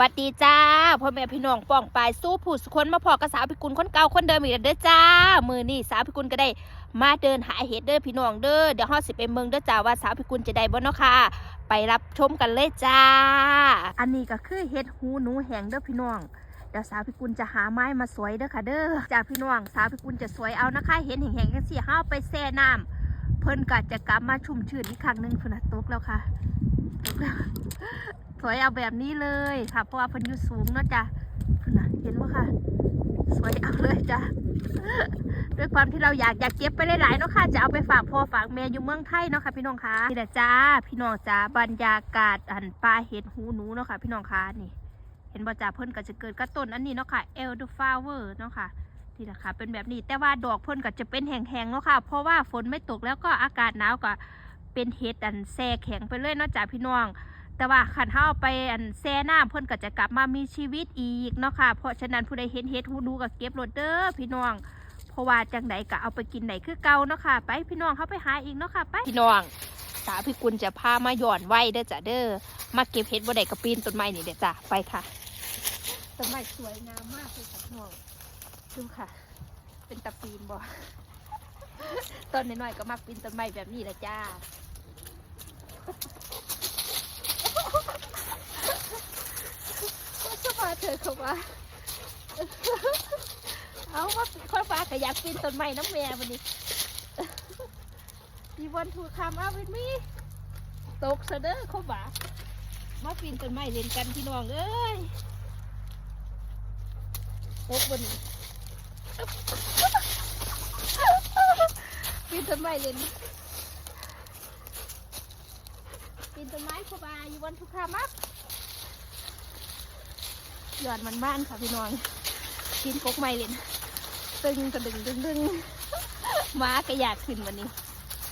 วัสดีจ้าพ่อแม่พี่น้องป้องปายสู้ผู้สุคนมาพอกับสาวพิกุลคนเก่าคนเดิมอีกแล้วเด้อจ้า มือนี่สาวพิกุลก็ได้มาเดินหาเห็ดเด้อพี่น้องเด้อเดี๋ยวฮอดสิไปเมืองเด้อจ้าว่าสาวพิกุลจะได้บ่เนาะค่ะ ไปรับชมกันเลยจ้า อันนี้ก็คือเห็ดหูหนูแหงเด้อพี่น้องเดี๋ยวสาวพิกุลจะหาไม้มาสวยเด้อค่ะเด้อจ้าพี่น้องสาวพิกุลจะสวยเอานะคะ เห็นแหงๆจังซี่เฮาไปแช่น้ำเพิ่นก็จะกลับมาชุ่มชื่นอีกครั้งหนึ่งพนตกแล้วค่ะตกแล้ว สวยเอาแบบนี้เลยค่ะ เพราะว่าเพิ่นอยู่สูงเนาะจ้ะนะเห็นบ่ค่ะ สวยเอาเลยจ้ะด้วยความที่เราอยากอยากเก็บไปหลายๆเนาะค่ะ จะเอาไปฝากพ่อฝากแม่อยู่เมืองไทยเนาะค่ะ พี่น้องคะนี่แหละจ้า พี่น้องจ้าบรรยากาศอันปลาเห็ดหูหนูเนาะค่ะ พี่น้องคะนี่ เห็นบ่จ้าเพิ่นก็จะเกิดกระต้นอันนี้เนาะค่ะเอลดูฟลาเวอร์เนาะค่ะนี่แหละค่ะ เป็นแบบนี้แต่ว่าดอกเพิ่นก็จะเป็นแห้งๆเนาะค่ะ เพราะว่าฝนไม่ตกแล้วก็อากาศหนาวก็เป็นเห็ดอันแซ่แข็งไปเลยเนาะจ้าพี่น้อง แต่ว่าขันเท้าไปอันแซ่น้ำเพิ่นก็จะกลับมามีชีวิตอีกเนาะค่ะ เพราะฉะนั้นผู้ใดเห็นเห็ดหูหนูก็เก็บรถเด้อพี่น้อง เพราะว่าจังไดก็เอาไปกินไหนคือเก่าเนาะค่ะ ไปพี่น้องเขาไปหาอีกเนาะค่ะไปพี่น้องสาวพี่กุลจะพามาหย่อนไว้เด้อจ้ะเด้อมาเก็บเห็ดบ่ได้กระปีนต้นไม้นี่เด้อจ้ะไปค่ะต้นไม้สวยงามมากเลยค่ะพี่น้องดูค่ะ เป็นตะปีนบ่ต้นน้อยๆก็มักปีนต้นไม้แบบนี้แหละจ้า ก็มา เธอเขาว่าเอาว่าค่อยฟ้าขยักปีนต้นไม้น้ำแม่วันนี้มีวันถูกคำเอาเป็นมีตกเสเด้อเขาบ่ามาปีนต้นไม้เล่นกันพี่น้องเอ้ยตกบนนี้ปีนต้นไม้เล่นปีนต้นไม้เขาบ่าอยู่วันถูกคำอัพ ยอดมันบ้านค่ะพี่น้องกินกกไม้เลยตึงกระดึงดึงดึงม้าก็อยากขึ้นวันนี้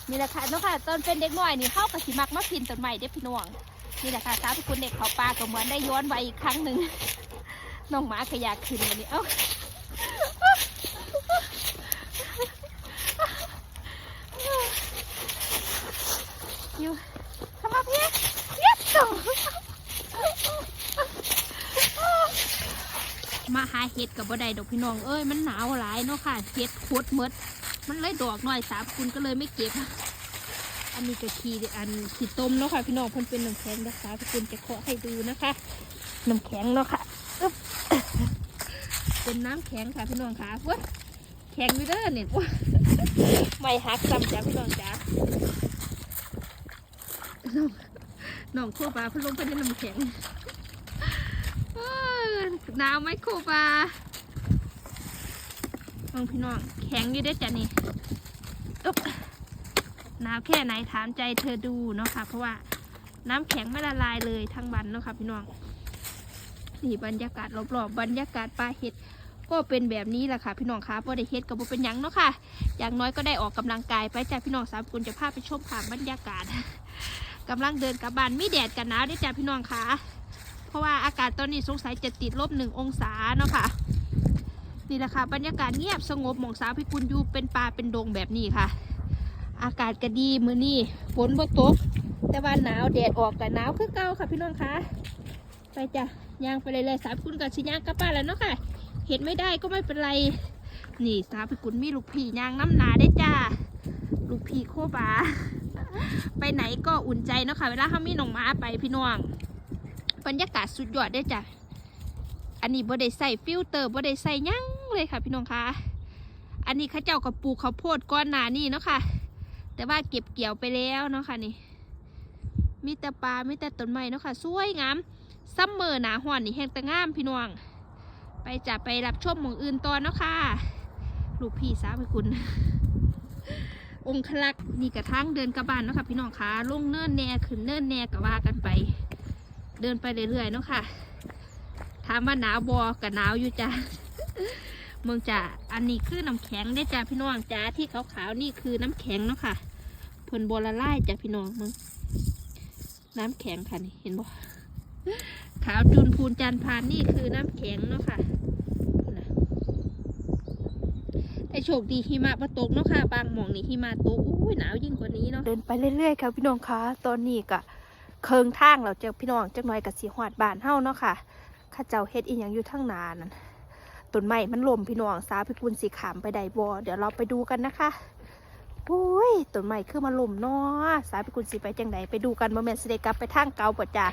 นี่แหละค่ะน้องค่ะตอนเป็นเด็กน้อยนี่เข้ากับสิมักมาพินต้นใหม่เด็กพี่น้องนี่แหละค่ะสาวทุกคนเด็กเขาปลาก็เหมือนได้ย้อนวัยอีกครั้งหนึ่งน้องหมาก็อยากขึ้นวันนี้เอ้าอยู่เข้ามาพี่เย็ดต่อ มาหา เห็ดกับบ่ได้ดอกพี่น้องเอ้ยมันหนาวหลายเนาะค่ะเห็ดโคตรมด มันเลยดอกหน้อยสามคุณก็เลยไม่เก็บอันนี้ก็ขีอันขีต้มเนาะค่ะพี่น้องเพิ่นเป็นน้ำแข็งรักษาพี่คุณจะเคาะให้ดูนะคะน้ำแข็งเนาะค่ะเป็นน้ำแข็งค่ะพี่น้องค่ะว้าแข็งอยู่เด้อเนี่ยว้าไม่หักซ้ำจ้ะพี่น้องจ้ะน้องน้องโคบาเพิ่นลงไปในน้ำแข็ง หนาวไหมครูปาน้องพี่น้องแข็งอยู่ได้จ้ะนี่อุ๊บหนาวแค่ไหนถามใจเธอดูเนาะค่ะ เพราะว่าน้ำแข็งไม่ละลายเลยทั้งวันเนาะค่ะพี่น้องนี่บรรยากาศรอบๆบรรยากาศปลาเห็ดก็เป็นแบบนี้แหละค่ะพี่น้องคะพอได้เห็ดกับบ่เป็นยังเนาะค่ะ อย่างน้อยก็ได้ออกกำลังกายไปจ้ะพี่น้องสามคุณจะพาไปชมค่ะบรรยากาศกำลังเดินกลับบ้านมีแดดกันหนาวด้จ้ะพี่น้องคะ เพราะว่าอากาศตอนนี้สงสัยจะติดลบหนึ่งองศาเนาะค่ะนี่แหละค่ะบรรยากาศเงียบสงบหมองสาวพิกุลอยู่เป็นป่าเป็นดงแบบนี้ค่ะ อากาศก็ดีมือนี่ฝนบ่ตก แต่ว่าหนาวแดดออกกับหนาวคือเก่าค่ะพี่น้องคะไปจ้ะย่างไปเลยเลยสาวพิกุลกับชิย่างกลับบ้านแล้วเนาะค่ะ เห็นไม่ได้ก็ไม่เป็นไรนี่สาวพิกุลมีลูกพี่ย่างน้ำหนาได้จ้าลูกพี่โคบาไปไหนก็อุ่นใจเนาะค่ะเวลาเขามีน้องม้าไปพี่น้อง บรรยากาศสุดยอดได้จ้ะ อันนี้บ่ได้ใส่ฟิลเตอร์บ่ได้ใส่ยังเลยค่ะ พี่น้องคะอันนี้ข้าเจ้ากับปลูกข้าวโพดก้อนหนานี่เนาะค่ะ แต่ว่าเก็บเกี่ยวไปแล้วเนาะค่ะนี่มีแต่ปลามีแต่ต้นไม้เนาะค่ะสวยงามซัมเมอร์หนาห่อนนี่แห้งแต่งามพี่น้อง ไปจะไปรับชมหมองอื่นตอนเนาะค่ะ ลูกพี่สาวพี่คุณ องคลักษ์นี่กระทั่งเดินกระบานเนาะค่ะพี่น้องคะลงเนินแน่ขึ้นเนินแน่ก็ว่ากันไป เดินไปเรื่อยๆเนาะค่ะ ถามว่าหนาวบอกัหนาวอยู่จ้ะเมืองจ้ะอันนี้คือน้ำแข็งได้จ้ะพี่น้องจ้าที่ขาวๆนี่คือน้ำแข็งเนาะค่ะเพิ่นบละลายจ้ะพี่น้องมึงน้ำแข็งค่ะนี่เห็นบ่ขาวจุนพูนจันพานนี่คือน้ำแข็งเนาะค่ะนะไอโชคดีหิมะมาตกเนาะค่ะ บางหม่องนี่หิมะตกอุ้ยหนาวยิ่งกว่านี้เนาะเดินไปเรื่อยๆค่ะพี่น้องคะตอนนี้กะ เคิงทางเราเจอพี่น้องจักหน่อยกับสีหอดบานเฮาเนาะค่ะข้าเจ้าเฮ็ดอีหยังอยู่ทั้งนานั่นต้นไม้มันล่มพี่น้องสาพิกุลสีขามไปได้บ่เดี๋ยวเราไปดูกันนะคะโอ้ยต้นไม้คือมาล่มเนาะสาพิกุลสีไปจังไดไปดูกันบ่แม่นสิได้กลับไปทางเก่าบ่จ้า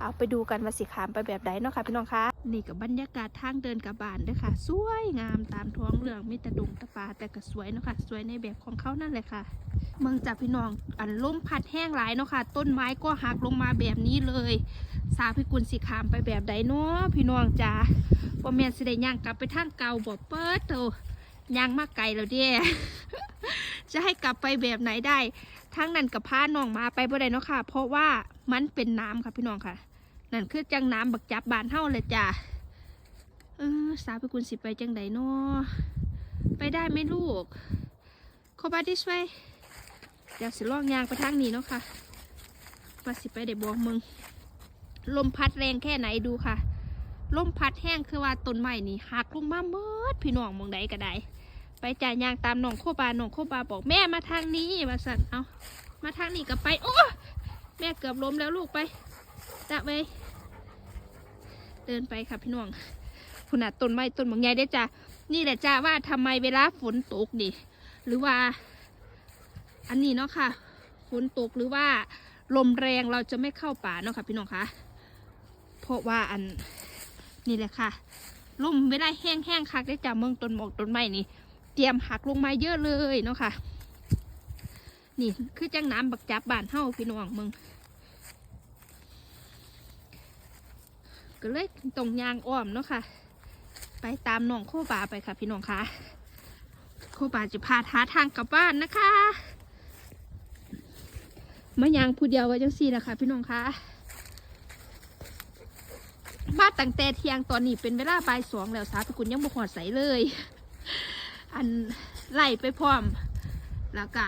เอาไปดูกันว่าสิขามไปแบบใดเนาะค่ะพี่น้องคะนี่กับบรรยากาศทางเดินกลับบานด้อค่ะสวยงามตามท้องเรื่องมีแต่ดงตะปาแต่ก็สวยเนาะค่ะสวยในแบบของเขานั่นแหละค่ะ เมืองจากพี่น้องอันลมพัดแห้งหลายเนาะค่ะ ต้นไม้ก็หักลงมาแบบนี้เลย สาพิกุลสิขามไปแบบใดเนาะพี่น้องจ้าบ่แม่นสิได้ย่างกลับไปทางเก่าบ่เปิดโตย่างมาไกลแล้วเด้จะให้กลับไปแบบไหนได้ทั้งนั้นกับพาน้องมาไปบ่ได้เนาะค่ะ เพราะว่ามันเป็นน้ำค่ะพี่น้องค่ะ นั่นคือจังน้ำบักจับบานเฮาเลยจ้าเออสาวพิกุลสิไปจังใดเนาะไปได้ไหมลูกขอบาดิสไว้เดี๋ยวสิล่องยางไปทางนี้เนาะค่ะว่าสิไปได้บอกมึง ลมพัดแรงแค่ไหนดูค่ะ ลมพัดแห้งคือว่าต้นไม้นี่หักลงมาเมิดพี่น้องมองใดก็ได้ ไปจ่ายยางตามน้องโคบาน้องโคบาบอกแม่มาทางนี้มาสั่นเอา มาทางนี้ก็ไป โอ้ แม่เกือบล้มแล้วลูกไปตะไป เดินไปค่ะพี่น้องคุณน่ะต้นไม้ต้นบางใหญ่ได้จ้ะนี่แหละจ้าว่าทำไมเวลาฝนตกนี่หรือว่า อันนี้เนาะค่ะฝนตกหรือว่าลมแรงเราจะไม่เข้าป่าเนาะค่ะพี่น้องคะเพราะว่าอันนี่แหละค่ะลมเวลาแห้งๆคักได้จากเมืองต้นหมอกต้นไม้นี่ เตรียมหักลงมาเยอะเลยเนาะค่ะ นี่คือจังน้ำบักจับบานเฮาพี่น้องเมือง ก็เลยตรงยางอ้อมเนาะค่ะ ไปตามน้องโคบาไปค่ะ พี่น้องคะโคบาจะพาท้าทางกลับบ้านนะคะมายางผู้เดียวไว้จังสี่แหละคะพี่น้องคะมาตั้งแต่เที่ยงตอนนี้เป็นเวลาบ่ายสองแล้วสาวพิกุลยังบ่หอดใสเลย อันไล่ไปพร้อม แล้วก็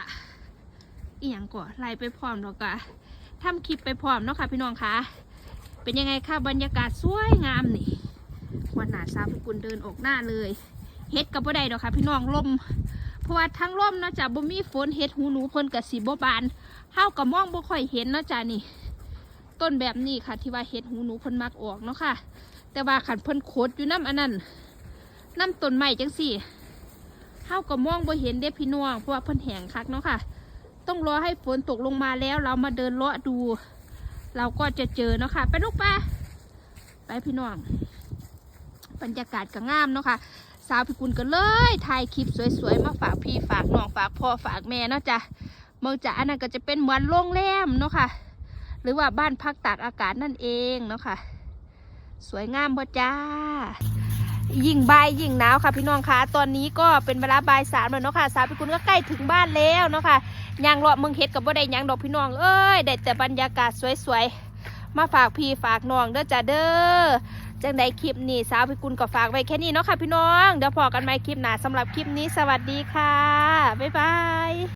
อีหยังก่อไล่ไปพร้อมแล้วก็ทำคลิปไปพร้อมเนาะค่ะพี่น้องคะ เป็นยังไงคะบรรยากาศสวยงามนี่วันหนาสาพิกุลเดินออกหน้าเลยเฮ็ดกับบ่ได้ดอกค่ะ พี่น้องลมเพราะว่าทั้งลมเนาะจ้ะบ่มีฝนเฮ็ดหูหนูเพิ่นกับสีบ่บานเฮากับมองบ่ค่อยเห็นเนาะจ้ะนี่ ต้นแบบนี้ค่ะที่ว่าเฮ็ดหูหนูเพิ่นมักออกเนาะค่ะ แต่ว่าขันเพิ่นโคดอยู่น้ำอันนั้นน้ำต้นไม้จังสี่เฮาก็มองบ่เห็นเด้พี่น้องเพราะว่าเพิ่นแห้งคักเนาะค่ะ ต้องรอให้ฝนตกลงมาแล้วเรามาเดินเลาะดู เราก็จะเจอเนาะค่ะไปลูกไปไปพี่น้องบรรยากาศก็งามเนาะค่ะสาวพิกุลก็เลยถ่ายคลิปสวยๆมาฝากพี่ฝากน้องฝากพ่อฝากแม่เนาะจ้ะเมืองจ้ะอันนั้นก็จะเป็นเหมือนโรงแรมเนาะค่ะ หรือว่าบ้านพักตากอากาศนั่นเองเนาะค่ะ สวยงามพ่จ้ายิ่งบ่ายยิ่งหนาวค่ะพี่น้องคะตอนนี้ก็เป็นเวลาบ่ายสามแล้วเนาะค่ะสาวพิกุลก็ใกล้ถึงบ้านแล้วเนาะค่ะ ยางเลาะเมืองเฮ็ดกับบ่ได้ยางดอกพี่น้องเอ้ยได้แต่บรรยากาศสวยๆมาฝากพี่ฝากน้องเด้อจ้าเด้อจังใดคลิปนี้สาวพิกุลก็ฝากไว้แค่นี้เนาะค่ะพี่น้อง เดี๋ยวพอกันใหม่คลิปหน้าสำหรับคลิปนี้สวัสดีค่ะ บ๊ายบาย